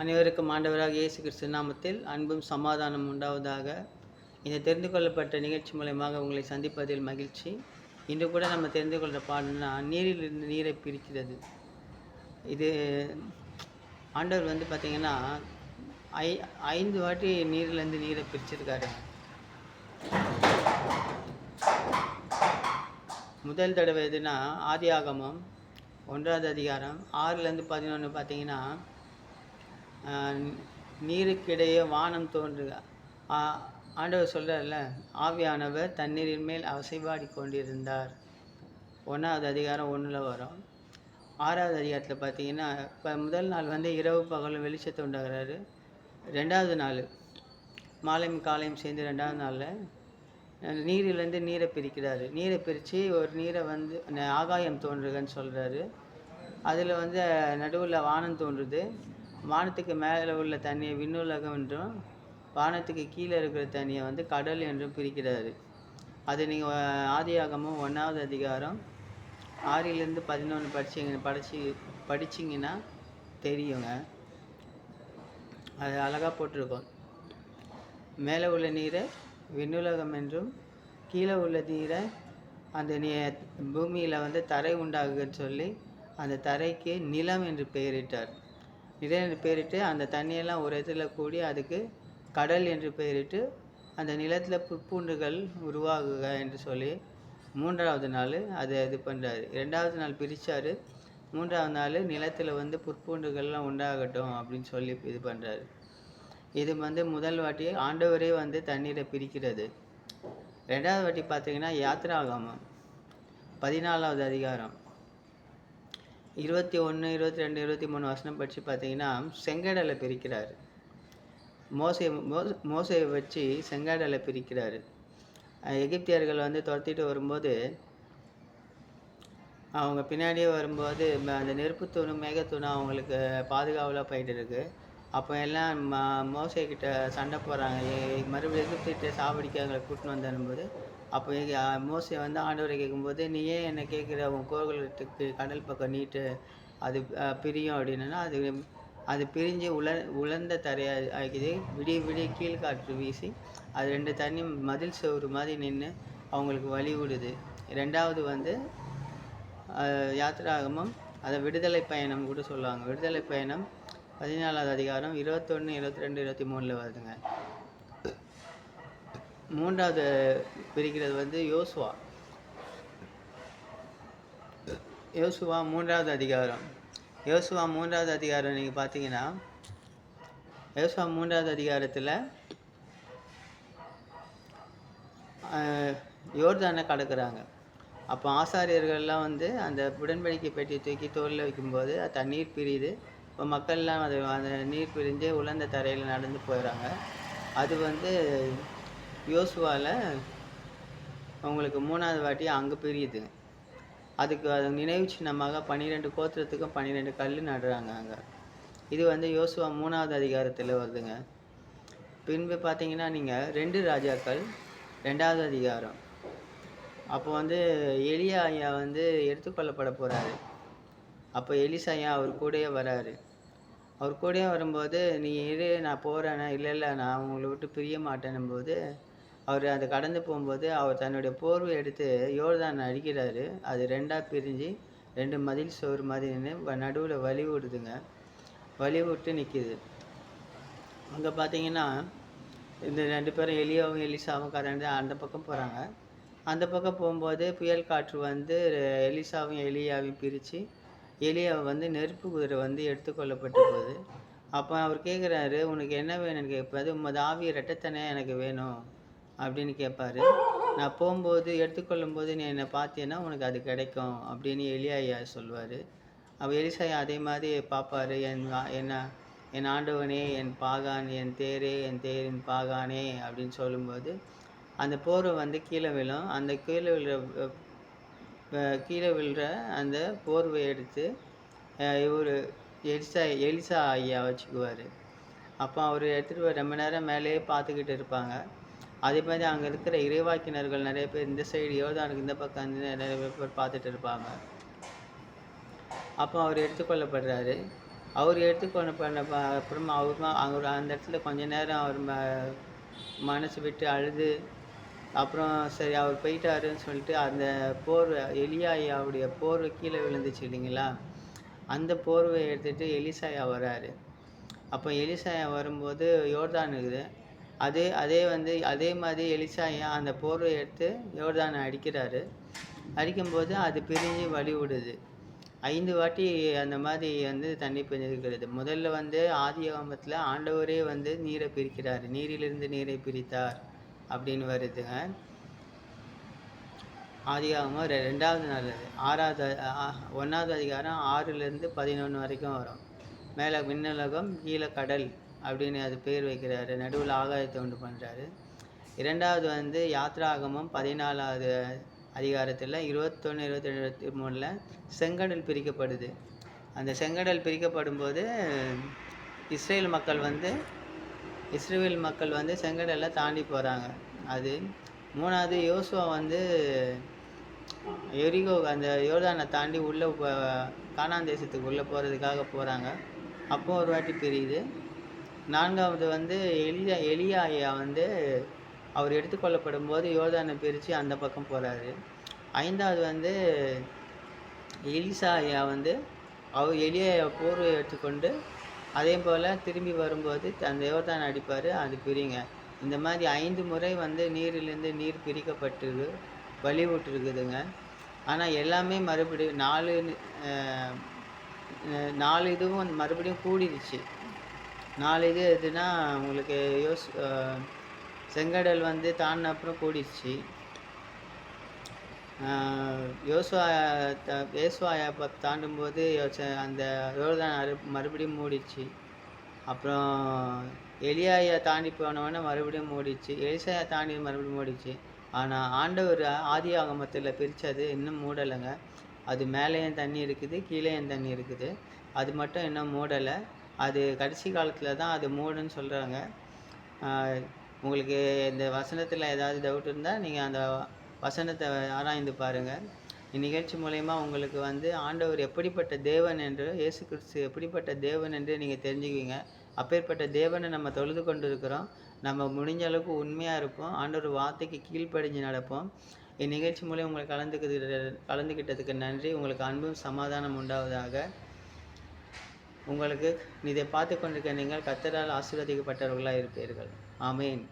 அனைவருக்கும் ஆண்டவராக இயேசு கிறிஸ்து நாமத்தில் அன்பும் சமாதானம் உண்டாவதாக. இந்த தெரிந்து கொள்ளப்பட்ட நிகழ்ச்சி மூலயமாக உங்களை சந்திப்பதில் மகிழ்ச்சி. இன்று கூட நம்ம தெரிந்து கொள்கிற பாடம்னா நீரிலிருந்து நீரை பிரிக்கிறது இது ஆண்டவர் வந்து பார்த்திங்கன்னா ஐ ஐந்து வாட்டி நீரிலேருந்து நீரை பிரிச்சிருக்காரு முதல் தடவை எதுனா ஆதி ஆகமம் ஒன்றாவது அதிகாரம் ஆறுலேருந்து பதினொன்று பார்த்தீங்கன்னா நீருக்கிடையே வானம் தோன்றுக. ஆண்டவர் சொல்கிறார்ல ஆவியானவர் தண்ணீரின் மேல் அசைவாடி கொண்டிருந்தார். ஒன்றாவது அதிகாரம் ஒன்றில் வரும். ஆறாவது அதிகாரத்தில் பார்த்தீங்கன்னா இப்போ முதல் நாள் வந்து இரவு பகலும் வெளிச்சத்தை உண்டாகிறாரு ரெண்டாவது நாள் மாலையும் காலையும் சேர்ந்து ரெண்டாவது நாளில் நீரிலேருந்து நீரை பிரிக்கிறாரு. நீரை பிரித்து ஒரு நீரை வந்து ஆகாயம் தோன்றுகன்னு சொல்கிறாரு அதில் வந்து நடுவில் வானம் தோன்றுது. வானத்துக்கு மேலே உள்ள தண்ணியை விண்ணுலகம் என்றும் வானத்துக்கு கீழே இருக்கிற தண்ணியை வந்து கடல் என்றும் பிரிக்கிறாரு. அது நீங்கள் ஆதியாகமும் ஒன்றாவது அதிகாரம் ஆறிலேருந்து பதினொன்று படிச்சிங்க படிச்சு படிச்சிங்கன்னா தெரியுங்க. அது அழகாக போட்டிருக்கோம். மேலே உள்ள நீரை விண்ணுலகம் என்றும் கீழே உள்ள நீரை அந்த நீ பூமியில் வந்து தரை உண்டாகுன்னு சொல்லி அந்த தரைக்கு நிலம் என்று பெயரிட்டார். இதே என்று பெயரிட்டு அந்த தண்ணியெல்லாம் ஒரு இடத்துல கூடி அதுக்கு கடல் என்று பெயரிட்டு அந்த நிலத்தில் புற்பூண்டுகள் உருவாகுக என்று சொல்லி மூன்றாவது நாள் அதை இது பண்ணுறாரு ரெண்டாவது நாள் பிரித்தார் மூன்றாவது நாள் நிலத்தில் வந்து புற்பூண்டுகள்லாம் உண்டாகட்டும் அப்படின்னு சொல்லி இது பண்ணுறாரு இது வந்து முதல் வாட்டி ஆண்டவரே வந்து தண்ணீரை பிரிக்கிறது. ரெண்டாவது வாட்டி பார்த்தீங்கன்னா யாத்ராகமம் பதினாலாவது அதிகாரம். இருபத்தி ஒன்று இருபத்தி ரெண்டு இருபத்தி மூணு வசனம் படித்து பார்த்தீங்கன்னா செங்கடலை பிரிக்கிறார். மோசை மோச மோசையை வச்சு செங்கடலை பிரிக்கிறாரு. எகிப்தியர்கள் வந்து துரத்திட்டு வரும்போது அவங்க பின்னாடியே வரும்போது ம- அந்த நெருப்புத்தூணும் மேகத்தூணும் அவங்களுக்கு பாதுகாவலாக போயிட்டு இருக்கு அப்போ எல்லாம் ம மோசைக்கிட்ட சண்டை போகிறாங்க மறுபடியும் எகிப்திட்ட சாவடிக்க அவங்களை கூட்டின்னு வந்தனும்போது அப்போ மோசை வந்து ஆண்டவரை கேட்கும்போது நீ ஏன் கேட்குற உன் கோகுலத்துக்கு கடல் பக்கம் நீட்டு அது பிரியும் அப்படின்னா அது அது பிரிஞ்சு உல உலர்ந்த தரையாக ஆகிக்குது விடிய விடிய கீழ்காற்று வீசி அது ரெண்டு தண்ணி மதில் சோறு மாதிரி நின்று அவங்களுக்கு வழி விடுது. ரெண்டாவது வந்து யாத்திராகமும் அதை விடுதலை பயணம் கூட சொல்லுவாங்க. விடுதலை பயணம் பதினாலாவது அதிகாரம் இருபத்தொன்று இருபத்தி ரெண்டு இருபத்தி மூணில் வருதுங்க. மூன்றாவது பிரிக்கிறது வந்து யோசுவா. யோசுவா மூன்றாவது அதிகாரம். யோசுவா மூன்றாவது அதிகாரம் நீங்கள் பார்த்தீங்கன்னா யோசுவா மூன்றாவது அதிகாரத்தில் யோர்தானை கடக்குறாங்க. அப்போ ஆசாரியர்கள்லாம் வந்து அந்த உடன்படிக்கை பெட்டியை தூக்கி தோலில் வைக்கும்போது அது தண்ணீர் பிரியுது. இப்போ மக்கள்லாம் அது அந்த நீர் பிரிஞ்சு உலர்ந்த தரையில் நடந்து போயிடுறாங்க அது வந்து யோசுவாவில் அவங்களுக்கு மூணாவது வாட்டி அங்கே பிரியுது. அதுக்கு அது நினைவு சின்னமாக பன்னிரெண்டு கோத்திரத்துக்கும் பன்னிரெண்டு கல் நடுறாங்க அங்கே. இது வந்து யோசுவா மூணாவது அதிகாரத்தில் வருதுங்க. பின்பு பார்த்தீங்கன்னா நீங்கள் ரெண்டு ராஜாக்கள் ரெண்டாவது அதிகாரம். அப்போ வந்து எலியா ஐயா வந்து எடுத்துக்கொள்ளப்பட போகிறாரு அப்போ எலிசா ஐயா அவர் கூடயே வராரு. அவர் கூடயே வரும்போது நீ இரு நான் போகிறேன்னா இல்லை இல்லை நான் உங்களை விட்டு பிரிய மாட்டேன்னும் போது அவர் அதை கடந்து போகும்போது அவர் தன்னுடைய போர்வை எடுத்து யோர்தான் அடிக்கிறாரு. அது ரெண்டாக பிரிஞ்சு ரெண்டு மதில் சோறு மாதிரி நின்று நடுவில் வலி விடுதுங்க வலி விட்டு நிற்கிது அங்கே பார்த்தீங்கன்னா இந்த ரெண்டு பேரும் எலியாவும் எலிசாவும் கடந்து அந்த பக்கம் போகிறாங்க அந்த பக்கம் போகும்போது புயல் காற்று வந்து எலிசாவும் எலியாவையும் பிரித்து எலியாவை வந்து நெருப்பு குதிரை வந்து எடுத்துக்கொள்ளப்பட்ட போது அப்போ அவர் கேட்குறாரு உனக்கு என்ன வேணும்னு கேட்பது உமது ஆவி ரெட்டத்தனே எனக்கு வேணும்? அப்படின்னு கேட்பாரு நான் போகும்போது எடுத்துக்கொள்ளும் போது நீ என்னை பார்த்தீன்னா உனக்கு அது கிடைக்கும் அப்படின்னு எலியா ஐயா சொல்லுவார். அவள் எலிசாயா அதே மாதிரி பார்ப்பாரு. என் என்ன என் ஆண்டவனே என் பாகான் என் தேரே என் தேரின் பாகானே அப்படின்னு சொல்லும்போது அந்த போர்வை வந்து கீழே விழும். அந்த கீழே விழுற கீழே விழுற அந்த போர்வை எடுத்து இவர் எலிசா எலிசா ஐயா வச்சுக்குவார். அப்போ அவர் எடுத்துகிட்டு ரொம்ப நேரம் மேலேயே பார்த்துக்கிட்டு இருப்பாங்க. அதே மாதிரி அங்கே இருக்கிற இறைவாக்கினர்கள் நிறைய பேர் இந்த சைடு யோதானுக்கு இந்த பக்கம் நிறைய பேர் பார்த்துட்டு இருப்பாங்க. அப்போ அவர் எடுத்துக்கொள்ளப்படுறாரு. அவர் எடுத்துக்கொண்டு பண்ண ப அப்புறமா அவர் அவர் அந்த இடத்துல கொஞ்ச நேரம் அவர் ம மனசு விட்டு அழுது அப்புறம் சரி அவர் போயிட்டாருன்னு சொல்லிட்டு அந்த போர்வை எலியாயாவுடைய போர்வை கீழே விழுந்துச்சு இல்லைங்களா? அந்த போர்வையை எடுத்துகிட்டு எலிசாயா வராரு. அப்போ எலிசாயா வரும்போது யோர்தான் இருக்குது அதே அதே வந்து அதே மாதிரி எலிசாயா அந்த போர்வையை எடுத்து யோர்தானை அடிக்கிறாரு? அடிக்கும்போது அது பிரிஞ்சு வழி விடுது ஐந்து வாட்டி அந்த மாதிரி வந்து தண்ணி பிரிஞ்சிருக்கிறது. முதல்ல வந்து ஆதியாகமத்தில் ஆண்டவரே வந்து நீரை பிரிக்கிறார். நீரிலிருந்து நீரை பிரித்தார் அப்படின்னு வருதுங்க ஆதி ரெ ரெண்டாவது நல்லது ஆறாவது ஒன்றாவது அதிகாரம் ஆறுலேருந்து பதினொன்று வரைக்கும் வரும். மேலே விண்ணுலகம் கீழே கடல். அப்படின்னு அது பேர் வைக்கிறாரு. நடுவில் ஆகாயத்தை உண்டு பண்ணுறாரு இரண்டாவது வந்து யாத்ராகமம் பதினாலாவது அதிகாரத்தில் இருபத்தொன்று இருபத்தி இருபத்தி மூணில் செங்கடல் பிரிக்கப்படுது. அந்த செங்கடல் பிரிக்கப்படும் போது இஸ்ரேல் மக்கள் வந்து இஸ்ரேல் மக்கள் வந்து செங்கடலை தாண்டி போகிறாங்க அது மூணாவது யோசுவா வந்து எரிகோ அந்த யோர்தானை தாண்டி உள்ளே காணாந்தேசத்துக்கு உள்ளே போகிறதுக்காக போகிறாங்க அப்போ ஒரு வாட்டி பிரியுது. நான்காவது வந்து எலியா எலியா ஐயா வந்து அவர் எடுத்துக்கொள்ளப்படும் போது யோர்தானை பிரித்து அந்த பக்கம் போகிறாரு ஐந்தாவது வந்து எலிசா ஐயா வந்து அவர் எலிய போர்வை எடுத்துக்கொண்டு அதே போல் திரும்பி வரும்போது அந்த யோர்தான் அடிப்பார் அது பிரிங்க. இந்த மாதிரி ஐந்து முறை வந்து நீரிலிருந்து நீர் பிரிக்கப்பட்டு வழி விட்டுருக்குதுங்க ஆனால் எல்லாமே மறுபடியும் நாலு நாலு இதுவும் மறுபடியும் கூடிருச்சு நாலு இது எதுனா உங்களுக்கு யோஸ் செங்கடல் வந்து தாண்டின அப்புறம் கூடிருச்சு யோசுவா த- யோசுவாயை இப்போ தாண்டும்போது யோச- அந்த யோர்தான் அரு மறுபடியும் மூடிச்சு அப்புறம் எலியாயை தாண்டி போனவொடனே மறுபடியும் மூடிச்சு எலிசாயை தாண்டி மறுபடியும் மூடிச்சு ஆனால் ஆண்டவர் ஆதி ஆகமத்தில் பிரித்தது இன்னும் மூடலைங்க. அது மேலேயும் தண்ணி இருக்குது கீழேயும் தண்ணி இருக்குது. அது மட்டும் இன்னும் மூடலை. அது கடைசி காலத்தில் தான் அது மூடுன்னு சொல்கிறாங்க உங்களுக்கு இந்த வசனத்தில் ஏதாவது டவுட் இருந்தால் நீங்கள் அந்த வசனத்தை ஆராய்ந்து பாருங்கள் இந்நிகழ்ச்சி மூலயமா உங்களுக்கு வந்து ஆண்டவர் எப்படிப்பட்ட தேவன் என்று இயேசு கிறிஸ்து எப்படிப்பட்ட தேவன் என்று நீங்கள் தெரிஞ்சுக்குவீங்க. அப்பேற்பட்ட தேவனை நம்ம தொழுது கொண்டு இருக்கிறோம் நம்ம முடிஞ்ச அளவுக்கு உண்மையாக இருப்போம். ஆண்டவர் வார்த்தைக்கு கீழ்ப்படிஞ்சு நடப்போம். இந்நிகழ்ச்சி மூலம் உங்களை கலந்துக்கிட்டு கலந்துக்கிட்டதுக்கு நன்றி. உங்களுக்கு அன்பும் சமாதானம் உண்டாவதாக. உங்களுக்கு இதை பார்த்து கொண்டிருக்க நீங்கள் கத்தரால் ஆசீர்வதிக்கப்பட்டவர்களாக இருப்பீர்கள். ஆமேன்.